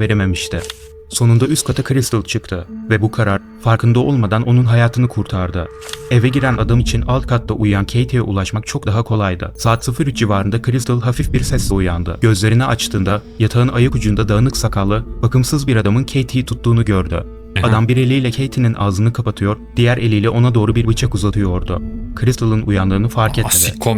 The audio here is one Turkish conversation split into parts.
verememişti. Sonunda üst kata Crystal çıktı ve bu karar farkında olmadan onun hayatını kurtardı. Eve giren adam için alt katta uyuyan Katie'ye ulaşmak çok daha kolaydı. Saat 03 civarında Crystal hafif bir sesle uyandı. Gözlerini açtığında yatağın ayak ucunda dağınık sakallı, bakımsız bir adamın Katie'yi tuttuğunu gördü. Adam bir eliyle Katie'nin ağzını kapatıyor, diğer eliyle ona doğru bir bıçak uzatıyordu. Crystal'ın uyandığını fark etmedi.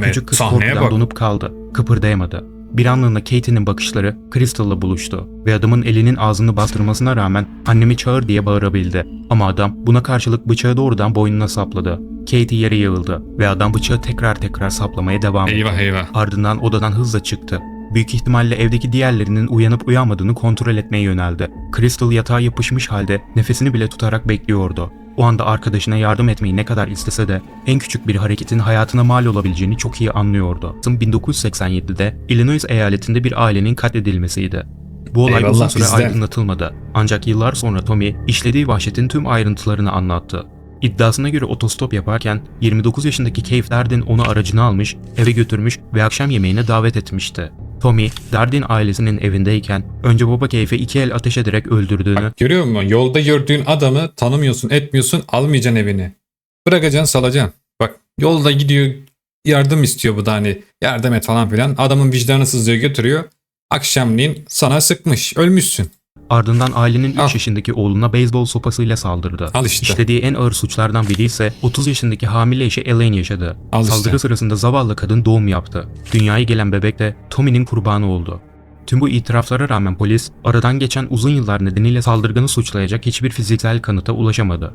Küçük kız korkudan donup kaldı. Kıpırdayamadı. Bir anlığına Katie'nin bakışları Crystal'la buluştu ve adamın elinin ağzını bastırmasına rağmen annemi çağır diye bağırabildi. Ama adam buna karşılık bıçağı doğrudan boynuna sapladı. Katie yere yığıldı ve adam bıçağı tekrar tekrar saplamaya devam etti. Eyvah eyvah. Ardından odadan hızla çıktı. Büyük ihtimalle evdeki diğerlerinin uyanıp uyanmadığını kontrol etmeye yöneldi. Crystal yatağa yapışmış halde nefesini bile tutarak bekliyordu. O anda arkadaşına yardım etmeyi ne kadar istese de en küçük bir hareketin hayatına mal olabileceğini çok iyi anlıyordu. 1987'de Illinois eyaletinde bir ailenin katledilmesiydi. Bu olay Eyvallah uzun süre bizden. aydınlatılmadı. Ancak yıllar sonra Tommy işlediği vahşetin tüm ayrıntılarını anlattı. İddiasına göre otostop yaparken 29 yaşındaki Keith Dardin onu aracına almış, eve götürmüş ve akşam yemeğine davet etmişti. Tommy, Dardin ailesinin evindeyken önce baba Keith'e iki el ateş ederek öldürdüğünü Görüyor musun? Yolda gördüğün adamı tanımıyorsun, etmiyorsun, almayacaksın evini. Bırakacaksın, salacaksın. Bak yolda gidiyor, yardım istiyor bu da hani yardım et falan filan. Adamın vicdanı sızlıyor götürüyor. Akşamleyin sana sıkmış, ölmüşsün. Ardından ailenin 3 Al. yaşındaki oğluna beyzbol sopasıyla saldırdı. Al işte. İşlediği en ağır suçlardan biri ise 30 yaşındaki hamile eşi Elaine yaşadı. Al işte. Saldırı sırasında zavallı kadın doğum yaptı. Dünyaya gelen bebek de Tommy'nin kurbanı oldu. Tüm bu itiraflara rağmen polis, aradan geçen uzun yıllar nedeniyle saldırganı suçlayacak hiçbir fiziksel kanıta ulaşamadı.